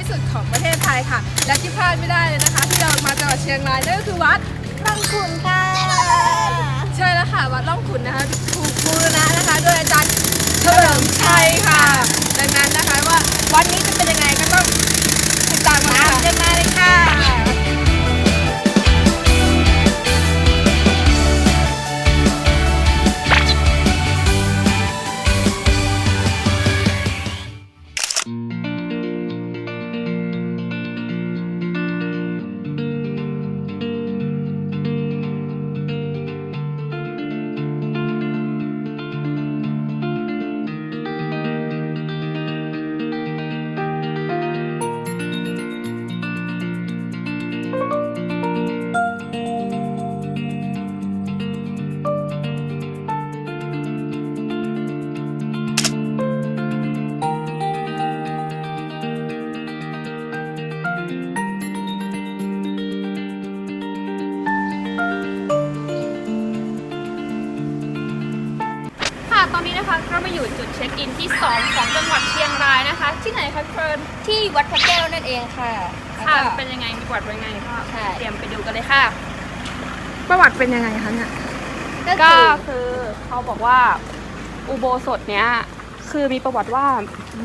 ที่สุดของประเทศไทยค่ะ และที่พลาดไม่ได้เลยนะคะ ที่เรามาจังหวัดเชียงรายนั่นก็คือวัดร่องขุนค่ะใช่แล้วค่ะวัดล่องขุนนะคะถูกบูรณะนะคะโดยอาจารย์เฉลิมชัยค่ะ ดังนั้นนะคะว่าวัดนี้จะเป็นยังไงก็ต้องติดตามกันตามค่ะกันมาเลยค่ะค่ะ อินที่ 2 ของจังหวัดเชียงรายนะคะ ที่ไหนคะเฟิร์นที่วัดพระแก้วนั่นเองค่ะค่ะ แล้วก็ เป็นยังไงมีประวัติเป็นยังไงก็ใช่ เตรียมไปดูกันเลยค่ะ ประวัติเป็นยังไงคะเนี่ย ก็ก็คือคือเขาบอกว่าอุโบสถเนี้ยคือมีประวัติว่า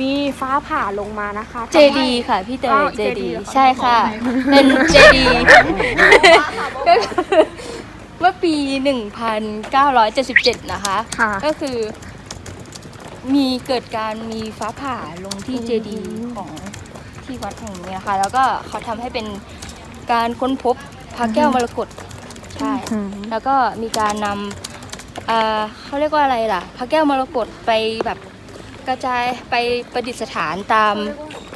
มีฟ้าผ่าลงมานะคะเจทำให้ ดีค่ะพี่เตอ้ายวเจ JD ดีเหรอคะ ใช่ค่ะขออภัยเป็นเจดีก็คือเมื่อปี 1977 นะคะ ค่ะ ก็คือ มีเกิดการมีฟ้าผ่าลงที่เจดีของที่วัดแห่งนี้ค่ะ แล้วก็เขาทำให้เป็นการค้นพบพระแก้วมรกตใช่อืม แล้วก็มีการนำเอ่อเขาเรียกว่าอะไรล่ะ พระแก้วมรกตไปแบบกระจายไปประดิษฐานตาม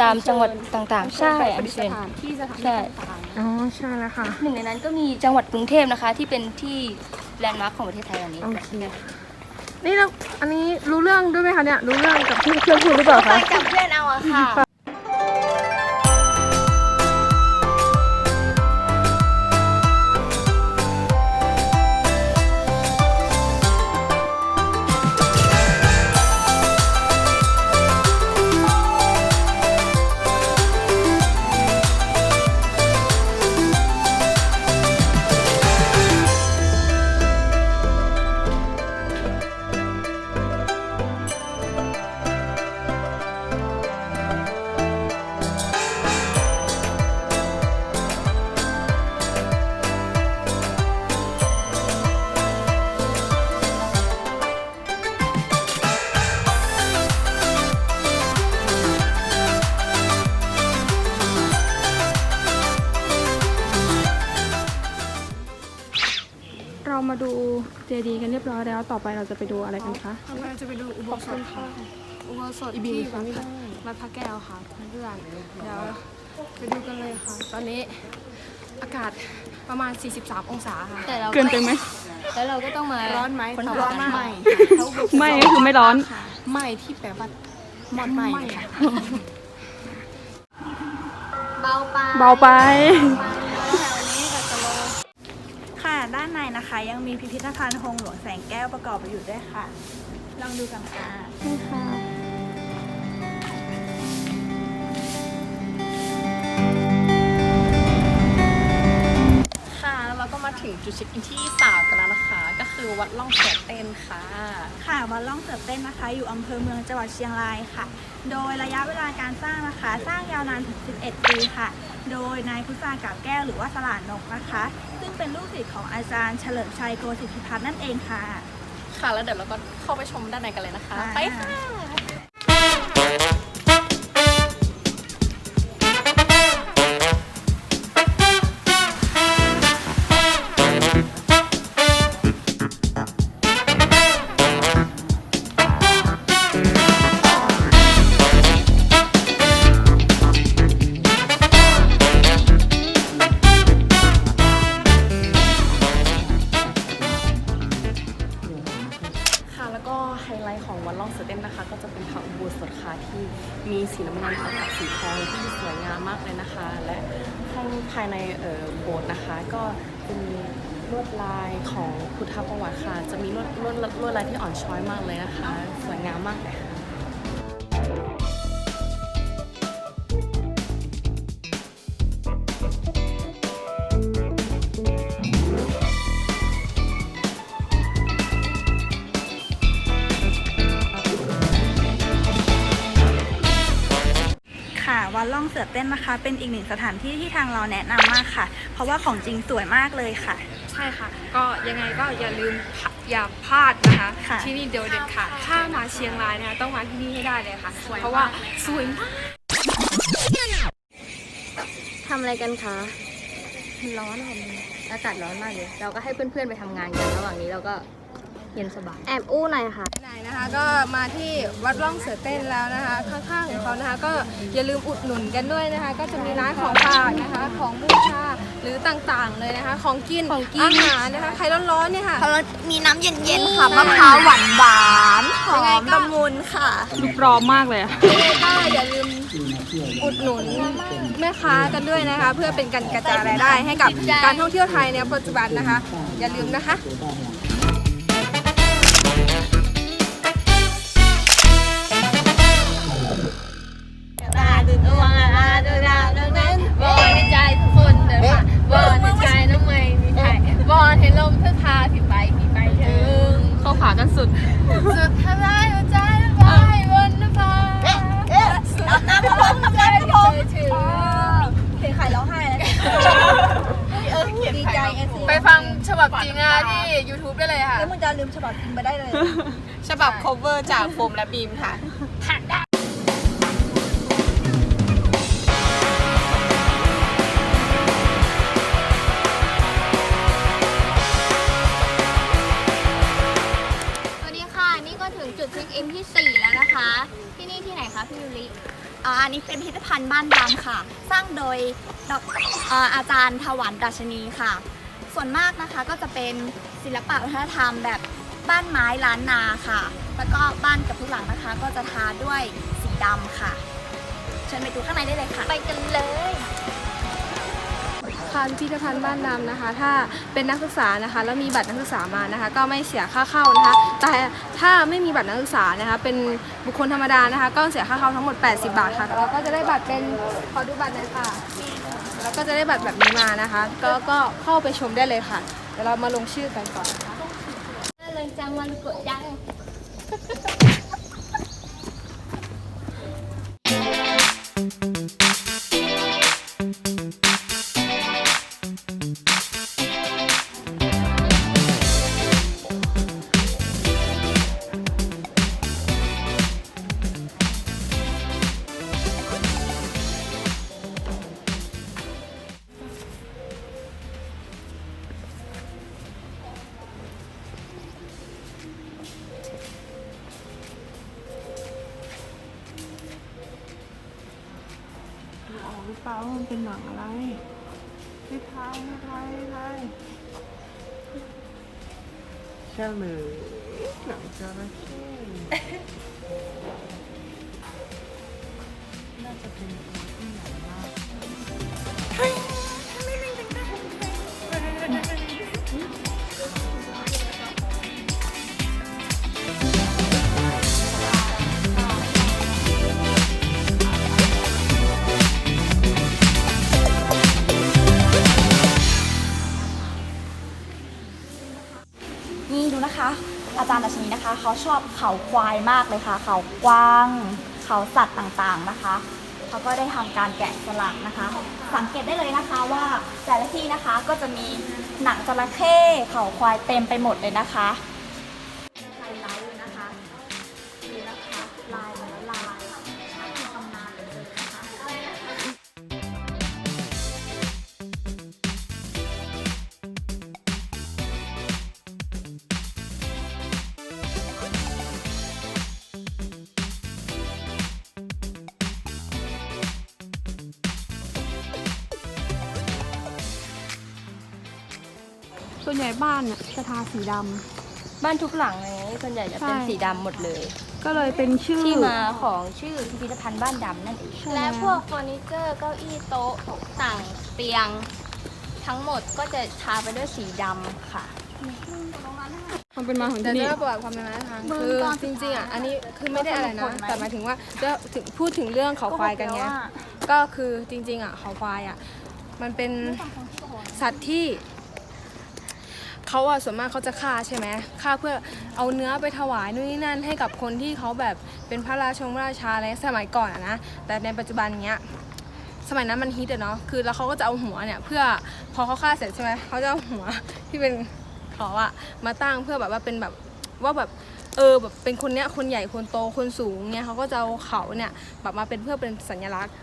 ตามจังหวัดต่างๆ ใช่ไปปอัญฏิสเชิญถานที่สถานใช่ที่ต่างอ๋อใช่แล้วค่ะ หนึ่งในนั้นก็มีจังหวัดกรุงเทพนะคะ ที่เป็นที่แลนด์มาร์คของประเทศไทยอันนี้ โอเค นี่เราอันนี้รู้เรื่องด้วยไหมคะเนี่ย รู้เรื่องกับที่เพื่อนพูดหรือเปล่าไปคะ กับเพื่อนเอาอะค่ะ แล้วต่อไปเราจะไปดูอะไรกันคะเราจะไปดูอุโบสถค่ะอุโบสถที่วัดพระวัดพระแก้วค่ะเพื่อนๆเดี๋ยวไปดูกันเลยค่ะ ตอนนี้อากาศประมาณ 43 องศาค่ะแต่เราเกินไปไหมแล้วเราก็ต้องมาร้อนไหมค้นร้หาอนมากไม่ก็คือไม่ร้อนไหม่ที่แปลว่าหมอดไหม่ค่ะเบาไปเบาไป นในนะคะ ยังมีพิพิธภัณฑ์โฮงหลวงแสงแก้วประกอบอยู่ด้วยค่ะ ลองดูกันค่ะค่ะแล้วเราก็มาถึงจุดเช็คอินที่สามกันแล้วนะคะ ก็คือวัดล่องเสือเต้นค่ะ ค่ะวัดล่องเสือเต้นนะคะ อยู่อำเภอเมืองจังหวัดเชียงรายค่ะ โดยระยะเวลาการสร้างนะคะ สร้างยาวนานถึง11 ปีค่ะ โดยนายพุทธากาบแก้วหรือว่าสลานนกนะคะ ซึ่งเป็นลูกศิษย์ของอาจารย์เฉลิมชัยโกสิทธิพัฒน์นั่นเองค่ะ ค่ะ แล้วเดี๋ยวเราก็เข้าไปชมด้านในกันเลยนะคะค่ะไปค่ะ ส่วนคาที่มีสีน้ำเงินตัดกับสีทองที่สวยงามมากเลยนะคะ และข้างภายในโบสถ์นะคะก็จะมีลวดลายของพุทธประวัติค่ะ จะมีลวดลวดลวดลายที่อ่อนช้อยมากเลยนะคะ สวยงามมากเลยค่ะ ต้นนะคะ เป็นอีกหนึ่งสถานที่ที่ทางเราแนะนำมากค่ะ เพราะว่าของจริงสวยมากเลยค่ะ ใช่ค่ะ ก็ยังไงก็อย่าลืมพะอย่าพลาดนะคะ ค่ะ ที่นี่เดียวเด็ดค่ะถ้ามาเชียงรายนะคะต้องมาที่นี่ให้ได้เลยค่ะ เพราะว่าสวยมาก ทำอะไรกันคะ ร้อนค่ะอากาศร้อนมากเลย เราก็ให้เพื่อนๆไปทำงานกัน ระหว่างนี้เราก็ เย็นสบาย แอบอู้หน่อยค่ะ ไหนนะคะก็มาที่วัดร่องเสือเต้นแล้วนะคะ ข้างๆของเขานะคะก็อย่าลืมอุดหนุนกันด้วยนะคะ ก็จะมีร้านของฝากนะคะ ของบูชาหรือต่างๆเลยนะคะ ของกินของกิน อาหารนะคะใครร้อนๆเนี่ยค่ะมีน้ำเย็นๆค่ะมะพร้าวหวานหวานๆหอยังไงมก็ละมุนค่ะ ดูพร้อมมากเลยอะยังไงก็อย่าลืมอุดหนุนแม่ค้ากันด้วยนะคะ เพื่อเป็นการกระจายรายได้ให้กับการท่องเที่ยวไทยในปัจจุบันนะคะ อย่าลืมนะคะ บับจริงอะที่ YouTube ได้เลยค่ะ แล้วมึงจะลืมฉบับจริงไปได้เลย ฉบับ cover จากโฟมและบีมค่ะ สวัสดีค่ะ นี่ก็ถึงจุดเช็คอินที่ 4 แล้วนะคะ ที่นี่ที่ไหนคะพี่ยูริอ่าอันนี้เป็นพิพิธภัณฑ์บ้านดำค่ะ สร้างโดยดอกอ่าอาจารย์ถวันดัชนีค่ะ ส่วนมากนะคะก็จะเป็นศิลปะวัฒนธรรมแบบบ้านไม้ล้านนาค่ะ แล้วก็บ้านกับทุกหลังนะคะ ก็จะทาด้วยสีดำค่ะ เชิญไปดูข้างในได้เลยค่ะ ไปกันเลยค่ะพิพิธภัณฑ์บ้านดำนะคะ ถ้าเป็นนักศึกษานะคะแล้วมีบัตรนักศึกษามานะคะ ก็ไม่เสียค่าเข้านะคะ แต่ถ้าไม่มีบัตรนักศึกษานะคะ เป็นบุคคลธรรมดานะคะ ก็เสียค่าเข้าทั้งหมด 80 บาทค่ะแล้วก็จะได้บัตรเป็นขอดูบัตรหน่อยค่ะ แล้วก็จะได้บัตรแบบนี้มานะคะ ก็ก็เข้าไปชมได้เลยค่ะ เดี๋ยวเรามาลงชื่อกันก่อนนะคะเลยจังวันกดดัง เขาชอบเขาควายมากเลยค่ะ เขากว้าง เขาสัตว์ต่างๆนะคะ เขาก็ได้ทำการแกะสลักนะคะ สังเกตได้เลยนะคะว่าแต่ละที่นะคะก็จะมีหนังจระเข้เขาควายเต็มไปหมดเลยนะคะ ส่วนใหญ่บ้านน่ะจะทาสีดบ้านทุกหลังเลยส่วนใหญ่จะเป็นใช่ สีดำหมดเลยำก็เลยเป็นชื่อ ที่มาของชื่อพิพิธภัณฑ์บ้านดำนั่นเองและพวกเฟอร์นิเจอร์เก้าอี้โต๊ะต่างเตียง ทั้งหมดก็จะทาไปด้วยสีดำค่ะ ความเป็นมาของแต่ที่นี่เรื่องประวัติความเป็นมาทางคือจริงๆอะอันนี้คือไม่ได้อะไรนะแต่หมายถึงว่าจะถึงพูดถึงเรื่องเขาควายกันไงก็คือจริงๆอะเขาควายอะมันเป็นสัตว์ที่ เขาอะส่วนมากเขาจะฆ่าใช่ไหมฆ่าเพื่อเอาเนื้อไปถวายนู่นนี่นั่นให้กับคนที่เขาแบบเป็นพระราชงระราชาอะไรสมัยก่อนอะนะแต่ในปัจจุบันเนี้ยสมัยนั้นมันฮิตอะเนาะคือแล้วเขาก็จะเอาหัวเนี่ยเพื่อพอเขาฆ่าเสร็จใช่ไหมเขาจะเอาหัวที่เป็นเขาอะมาตั้งเพื่อแบบว่าเป็นแบบว่าแบบเออแบบเป็นคนเนี้ยคนใหญ่คนโตคนสูงเนี่ยเขาก็จะเอาเขาเนี่ยแบบมาเป็นเพื่อเป็นสัญลักษณ์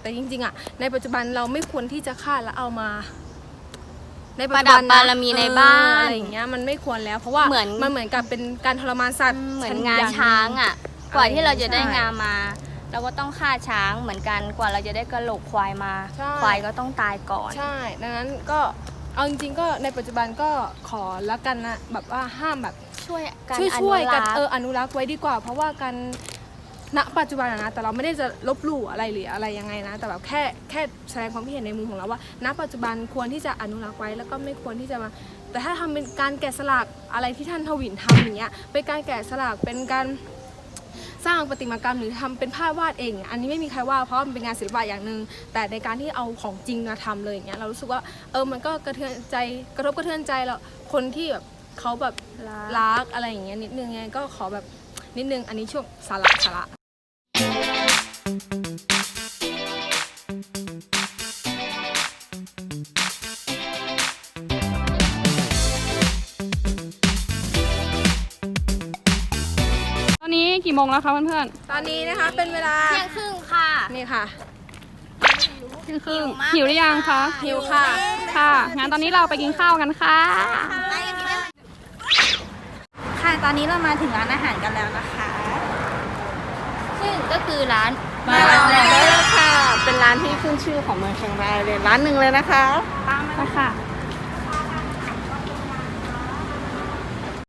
แต่จริงๆอะในปัจจุบันเราไม่ควรที่จะฆ่าแล้วเอามา ในปัจจุบันประดับบารมีในบ้าน เอออะไรอย่างเงี้ยมันไม่ควรแล้ว เพราะว่าเหมือนมันเหมือนกับเป็นการทรมานสัตว์เหมือนชดงาย่ช้างอะ กว่าที่เราจะได้ใช่งามา เราก็ต้องฆ่าช้างเหมือนกันกว่าเราจะได้กระโหลกควายมา ใช่ ควายก็ต้องตายก่อน ใช่ ดังนั้นก็เอาจริงๆก็ในปัจจุบันก็ขอละกันนะแบบว่าห้ามแบบช่วยกันช่วยอช่วยนุกันรักษ์ เอออนุรักษ์ไว้ดีกว่า เพราะว่ากัน ณปัจจุบันอะนะแต่เราไม่ได้จะลบหลู่อะไรหรืออะไรยังไงนะ แต่แบบแค่แค่แสดงความคิดเห็นในมุมของเราว่า ณปัจจุบันควรที่จะอนุรักษ์ไว้แล้วก็ไม่ควรที่จะมาแต่ถ้าทำเป็นการแกะสลักอะไรที่ท่านทวินทำอย่างเงี้ยเป็นการแกะสลักเป็นการสร้างประติมากรรมหรือทำเป็นภาพวาดเอง อันนี้ไม่มีใครว่าเพราะมันเป็นงานศิลปะอย่างหนึ่งแต่ในการที่เอาของจริงมาทำเลยอย่างเงี้ยเรารู้สึกว่าเออมันก็กระเทือนใจกระทบกระเทือนใจเราคนที่แบบเขาแบบรักอะไรอย่างเงี้ยนิดนึงไงก็ขอแบบนิดนึงอันนี้ช่วงสาระสาระ ตอนนี้กี่โมงแล้วคะเพื่อนตอนนี้นะคะเป็นเวลา เที่ยงครึ่งค่ะนี่ค่ะ ๆเที่ยงครึ่งหิวหรือยังคะหิวค่ะ ค่ะงั้นตอนนี้เราไปกินข้าวกันค่ะ ค่ะ ตอนนี้เรามาถึงร้านอาหารกันแล้วนะคะ ซึ่งก็คือร้าน มาลองเดอร์ค่ะ เป็นร้านที่ขึ้นชื่อของเมืองเชียงรายเลยร้านหนึ่งเลยนะคะไปค่ะ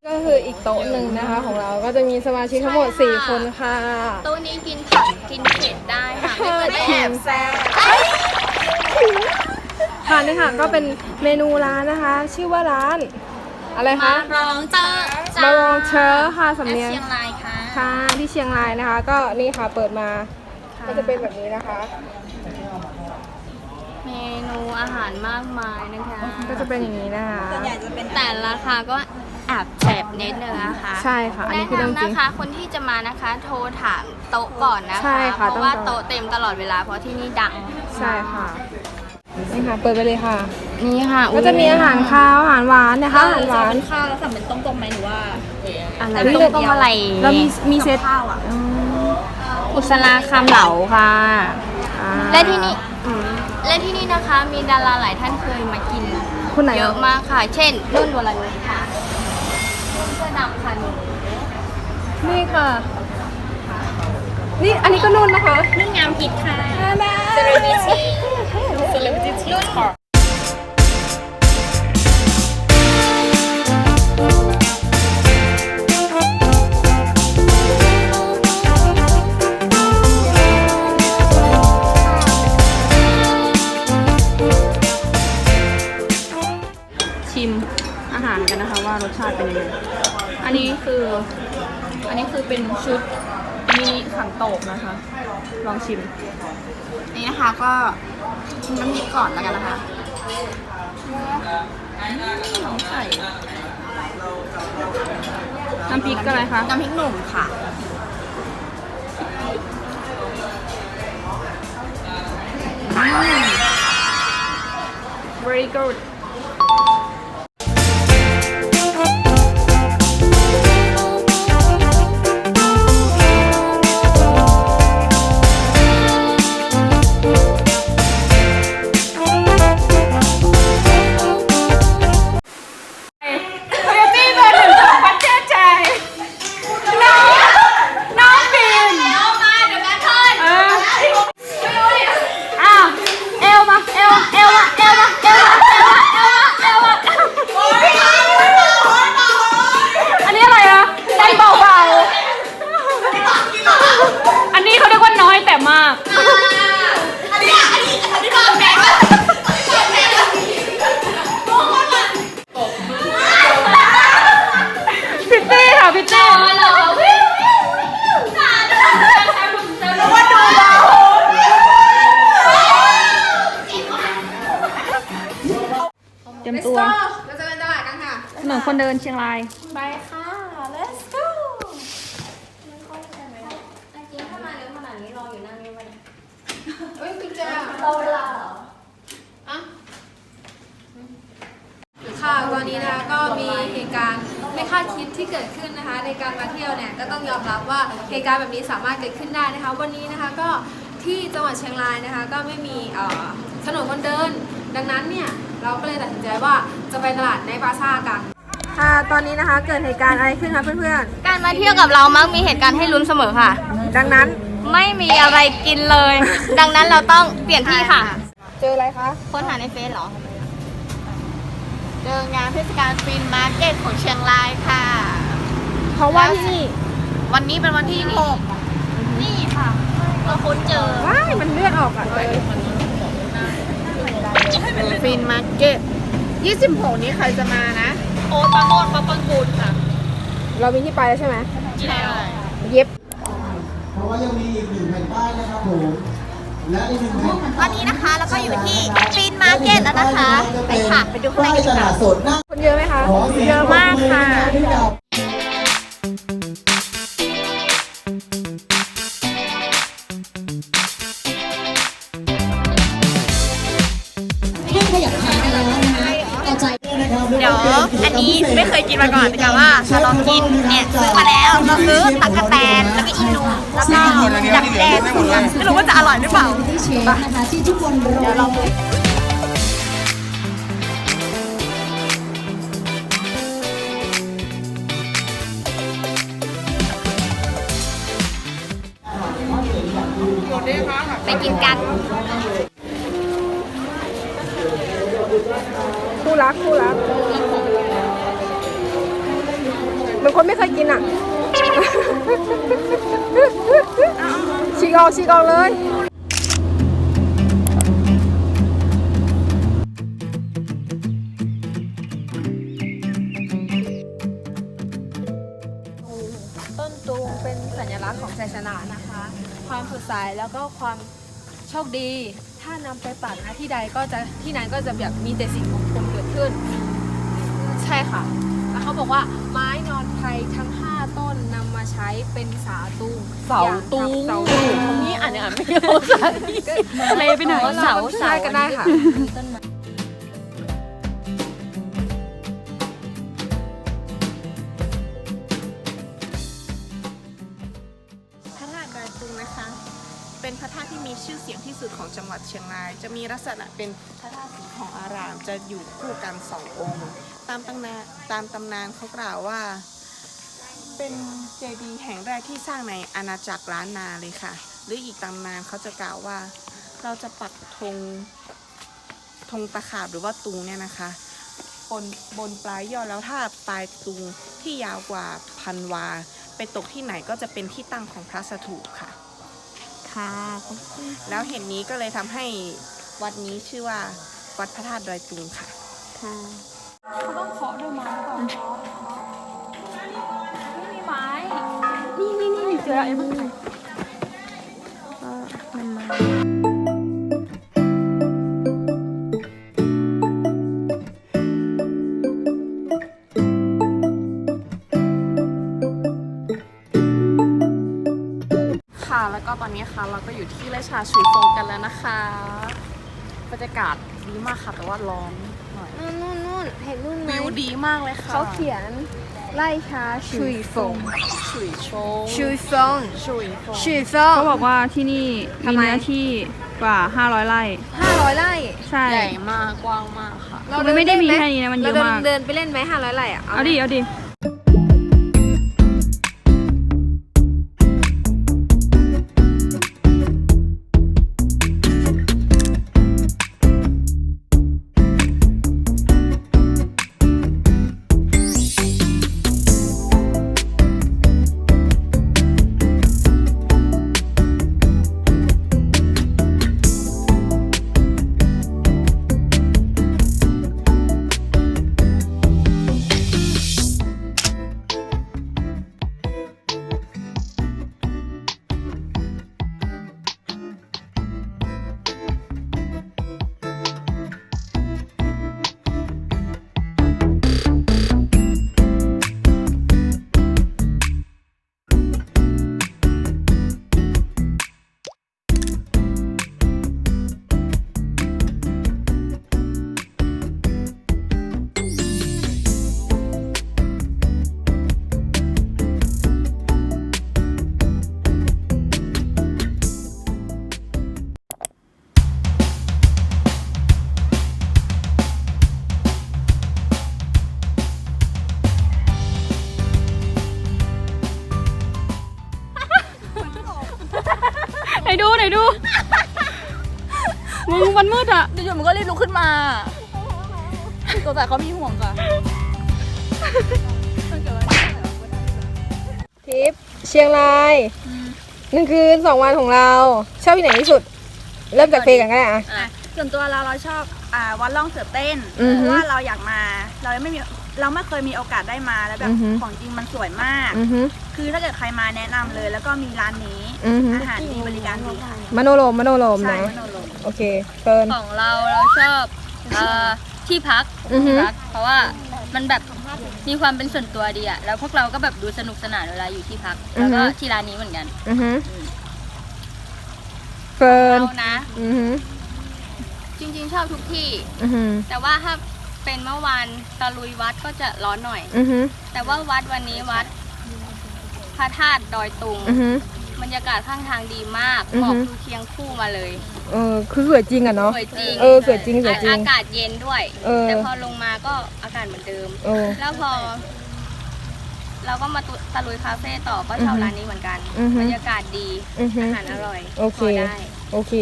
ก็คืออีกโต๊ะหนึ่งนะคะของเราก็จะมีสมาชิกทั้งหมด 4 คนค่ะ โต๊ะนี้กินผักกินเผ็ดได้ค่ะไม่เหมือนแอบแซ่บค่ะนี่ค่ะก็เป็นเมนูร้านนะคะ ชื่อว่าร้าน อะไรคะรองเจอมาลองเชอร์ค่ะสำและเนียง เชียงรายค่ะ ค่ะที่เชียงรายนะคะ ก็นี่ค่ะเปิดมา ก็จะเป็นแบบนี้นะคะ เมนูอาหารมากมายนะคะก็จะเป็นอย่างนี้นะคะ ส่วนใหญ่จะเป็นแต่ราคาก็แอบแอบนิดนึงนะคะใช่ค่ะอันแนะนี้คือเรื่องนำจรินะงคะคนที่จะมานะคะ โทรถามโต๊ะก่อนนะคะ ใช่ค่ะเพราะว่าต้องโต๊ะเต็มตลอดเวลาเพราะที่นี่ดังใช่ค่ะ นี่ค่ะ เปิดไปเลยค่ะ นี่ค่ะก็จะมีอาหารคาวอาหารหวานนะคะอาหารหวาน ข้าวแล้วสั่งเป็นต้มกลมไหมหรือว่าอะไรเฮ้ยต้มต้มอะไรเรามีมีเซต ข้าวอะอุ สลาคำเหลาค่ะอ่าและที่นี่และที่นี่นะคะ มีดาราหลายท่านเคยมากิน คนไหนเยอะมากค่ะ เช่น นุ่นวรนุชค่ะนุ่นเสื้อดำค่ะหนูนี่ค่ะ นี่อันนี้ก็นุ่นนะคะนุ่นงามผิดค่ะเซเลบริตี้ นุ่น เดินเชียงราย ไปค่ะ let's go ถ้ามาเร็วขนาดนี้รออยู่นั่นนี่มันเฮ้ยคุณเจมรอเวลาเหรอค่ะตอนนี้นะคะก็มีเหตุการณ์ไม่คาดคิดที่เกิดขึ้นนะคะ ในการมาเที่ยวเนี่ยก็ต้องยอมรับว่าเหตุการณ์แบบนี้สามารถเกิดขึ้นได้นะคะ วันนี้นะคะก็ที่จังหวัดเชียงรายนะคะ ก็ไม่มีเอ่อถนนคนเดิน ดังนั้นเนี่ยเราก็เลยตัดสินใจว่าจะไปตลาดในบาซ่ากัน ค่ะตอนนี้นะคะ เกิดเหตุการณ์อะไรขึ้นคะเพื่อนการมาเที่ยวกับเรามักมีเหตุการณ์ให้ลุ้นเสมอค่ะ ๆ ดังนั้นไม่มีอะไรกินเลย ดังนั้นเราต้องเปลี่ยนที่ค่ะ เจออะไรคะ ค้นหาในเฟซเหรอ เจองานเทศกาลฟินมาร์เก็ตของเชียงรายค่ะ เพราะว่าที่นี่วันนี้เป็นวันที่หกนี่ค่ะเราค้นเจอว้ายมันเลือดออกอะฟินมาร์เก็ต26 นี้ใครจะมานะ โอ๊ตปราโมดเขาปังกูลค่ะเรามีที่ไปแล้วใช่ไหมที่แล้วเย็บ เพราะว่ายังมีอีกหนึ่งแผ่นป้ายนะครับผม และอีกหนึ่งแผ่นตอนนี้นะคะแล้วก็อยู่ที่ฟินมาร์เก็ตแล้วนะคะไปค่ะไปดูข้างในป้ายกันตค่ะลาดสดหน้าคนเยอะไหมคะขอสียงเยอะมากค่ะ ปรบมือให้กับเนนี้ไม่เคยกินมาก่อนแต่ว่าจะลองกินเนี่ยซื้อมาแล้วเราซื้อตักกะแตนแล้วก็อีนูแล้วก็ดักแดงไม่รู้ว่าจะอร่อยหรือเปล่าเดี๋ยวลองดูไป ฉีกออกเลย ต้นตูงเป็นสัญลักษณ์ของชัยชนะนะคะ ความสดใสแล้วก็ความโชคดี ถ้านำไปปักนะที่ใดก็จะที่นั้นก็จะแบบมีแต่สิ่งมงคลเกิดขึ้น ใช่ค่ะ แล้วเขาบอกว่าไม้นอนไทยทั้ง5 ต้นนำมาใช้เป็นเสาตูงเสาตูงเสาตูงนี่อ่านยังอ่านไม่เข้าใจทะเลไปไหนเสาเสากันได้ค่ะพระธาตุดอยตุงนะคะ เป็นพระธาตุที่มีชื่อเสียงที่สุดของจังหวัดเชียงราย จะมีลักษณะเป็นพระธาตุสีทองอารามจะอยู่คู่กันสององค์ ตามตำนานตามตำนานเขากล่าวว่า เป็นเจดีย์แห่งแรกที่สร้างในอาณาจักรล้านนาเลยค่ะ หรืออีกตำนานเขาจะกล่าวว่า เราจะปักธงธงตะขาบหรือว่าตุงเนี่ยนะคะ บนบนปลายยอดแล้วถ้าปลายตุงที่ยาวกว่าพันวา ไปตกที่ไหนก็จะเป็นที่ตั้งของพระสถูปค่ะ ค่ะแล้วเหตุนี้ก็เลยทำให้วัดนี้ชื่อว่า วัดพระธาตุดอยตุงค่ะต้องเคาะด้วยไม้ก่อนไม่มี ไม้ นี่นี่นี่เจอแล้วเอ็มค่ะแล้วก็ตอนนี้ค่ะเราก็อยู่ที่ไร่ชาชุยฟงกันแล้วนะคะบรรยากาศดีมากค่ะแต่ว่าร้อนหน่อยนู่นนู่นนู่นเห็นนู่นไหมวิวดีมากเลยค่ะ เขาเขียน ไล่ช้าชุยฟงชุยฟงชุยฟงชุยฟงชุยฟงเขาบอกว่าที่นี่ทำมีไมเนื้อที่กว่า 500 ไร่ห้าร้อยไร่ใช่ใหญ่มากกว้างมากค่ะเรามันไม่ได้มีเล่หแค่นี้นะมันเยอะราดิมากเดินไปเล่นไหมห้าร้อยไร่อะเอาดิเอาดิ ขึ้นมาตัวแต่เขามีห่วงก่ะทริปเชียงรายหนึ่งคืนสองวันของเราชอบที่ไหนที่สุด เริ่มจากเพลงกันก็ได้อะ ส่วนตัวเราเราชอบอ่าวัดล่องเสือเต้นอือเพฮึราะว่าเราอยากมา เรายังไม่มี เราไม่เคยมีโอกาสได้มาแล้วแบบอือฮึ ของจริงมันสวยมาก อือฮึคือถ้าเกิดใครมาแนะนำเลย แล้วก็มีร้านนี้อือฮึ อาหารดีบริการดีค่ะมโนโลมมโนโลมใช่นะ มโนโลม โอเคเฟิร์น ของเราเราชอบเอ่อที่พักอือฮึ ที่พัก เพราะว่ามันแบบมีความเป็นส่วนตัวดีอะแล้วพวกเราก็แบบดูสนุกสนานเวลาอยู่ที่พัก แล้วก็ที่ร้านนี้เหมือนกันอือฮึเฟิร์นเรานะ อือฮึจริงๆชอบทุกที่ อือฮึแต่ว่าถ้า เป็นเมื่อวานตะลุยวัดก็จะร้อนหน่อย อือฮึแต่ว่าวัดวันนี้วัดพระธาตุดอยตุงอือฮึบรรยากาศข้างทางดีมากอือหมฮึอกดูเคียงคู่มาเลยเออคือสวยจริงอะเนาะ สวยจริงเออสวยจริงสวยจริง อากาศเย็นด้วย เออ แต่พอลงมาก็อากาศเหมือนเดิม เออ แล้วพอ เราก็มาตุตะลุยคาเฟ่ต่อก็ชอบอือฮึร้านนี้เหมือนกันอือฮึบรรยากาศดีอือฮึอาหารอร่อยโอเคพอได้ โอเค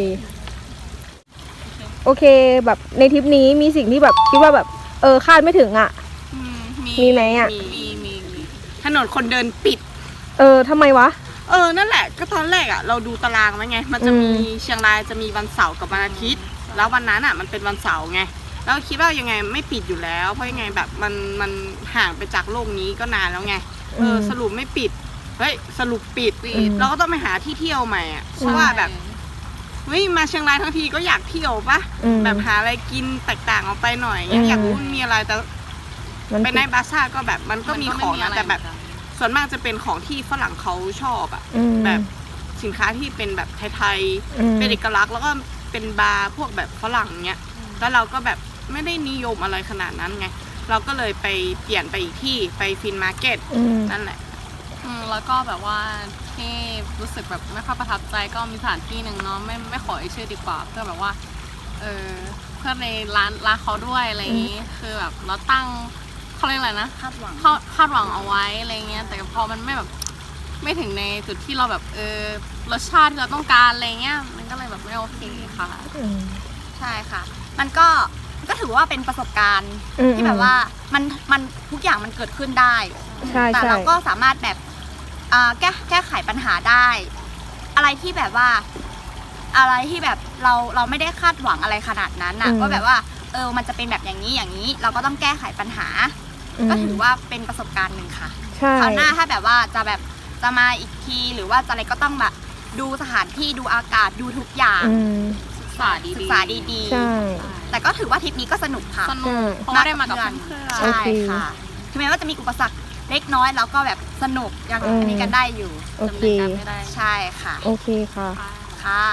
โอเคแบบในทริปนี้มีสิ่งที่แบบคิดว่าแบบเออคาดไม่ถึงอะมีไหมอะ มีมีมีมีถนนคนเดินปิด เออทำไมวะ เออ นั่นแหละ ก็ตอนแรกอะเราดูตารางไว้ไง มันจะมีอืม เชียงรายจะมีวันเสาร์กับวันอาทิตย์ แล้ววันนั้นอะมันเป็นวันเสาร์ไง แล้วคิดว่ายังไงไม่ปิดอยู่แล้ว เพราะยังไงแบบมันมันห่างไปจากโลกนี้ก็นานแล้วไง เออ สรุปไม่ปิด เฮ้ย สรุปปิด อืม เราก็ต้องไปหาที่เที่ยวใหม่อะเพราะว่าแบบ เฮ้ยมาเชียงรายทั้งทีก็อยากเที่ยวปะอืม แบบหาอะไรกินแตกต่างออกไปหน่อยเงี้อืยมอยากรู้มันมีอะไรแต่มันไปในบาซ่าก็แบบมันก็มีของนะแต่แบบ ส่วนมากจะเป็นของที่ฝรั่งเขาชอบอะอืม แบบสินค้าที่เป็นแบบไทยอืม ๆเป็นเอกลักษณ์แล้วก็เป็นบาร์พวกแบบฝรั่งเนี้ยแล้วเราก็แบบไม่ได้นิยมอะไรขนาดนั้นไง เราก็เลยไปเปลี่ยนไปอีกที่ไปฟินมาร์เก็ตอืมนั่นแหละ อืมแล้วก็แบบว่าที่รู้สึกแบบไม่ค่อยประทับใจก็มีสถานที่หนึ่งเนาะไม่ไม่ขอเอ่ยชื่อดีกว่า เพื่อแบบว่าเออเพื่อในร้านร้านเขาด้วยอะไรอย่างนี้ คือแบบเราตั้งเขาเรียกอะไรนะคาดหวังคาดหวังเอาไว้อะไรเงี้ยแต่พอมันไม่แบบไม่ถึงในจุดที่เราแบบเออรสชาติที่เราต้องการอะไรเงี้ยมันก็เลยแบบไม่โอเคค่ะอืมใช่ค่ะ มันก็มันก็ถือว่าเป็นประสบการณ์อืมที่แบบว่ามันมันทุกอย่างมันเกิดขึ้นได้ ใช่แต่ใช่ เราก็สามารถแบบอ่า แก้แก้ไขปัญหาได้ อะไรที่แบบว่า อะไรที่แบบเราเราไม่ได้คาดหวังอะไรขนาดนั้นน่ะอืม ว่าแบบว่า เออมันจะเป็นแบบอย่างนี้อย่างนี้ เราก็ต้องแก้ไขปัญหามก็ถือว่าเป็นประสบการณ์หนึ่งค่ะใช่คราวหน้าถ้าแบบว่าจะแบบจะมาอีกทีหรือว่าจะอะไรก็ต้องแบบดูสถานที่ดูอากาศดูทุกอย่างอืมศึกษาดีศึกษาดีใช่ ๆแต่ก็ถือว่าทริปนี้ก็สนุกค่ะ สนุกเพราะว่าได้มากับเพื่อน โอใช่เค ค่ะถึงแม้ว่าจะมีอุปสรรค เล็กน้อยแล้วก็แบบสนุกยังอืมอันนี้กันได้อยู่โอเคจำเนินการไม่ได้ใช่ค่ะโอเคค่ะ ค่ะ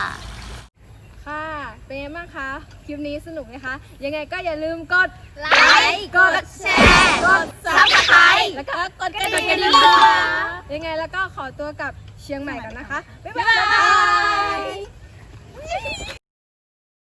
ค่ะ เป็นไงบ้างคะ คลิปนี้สนุกไหมคะ ยังไงก็อย่าลืมกดไลค์ กดแชร์ กด subscribe แล้วก็กดกระกดกระดิ่ดิ่งงด้วยยังไงแล้วก็ขอตัวกลับเชียงใหม่กันนะคะ บ๊ายบาย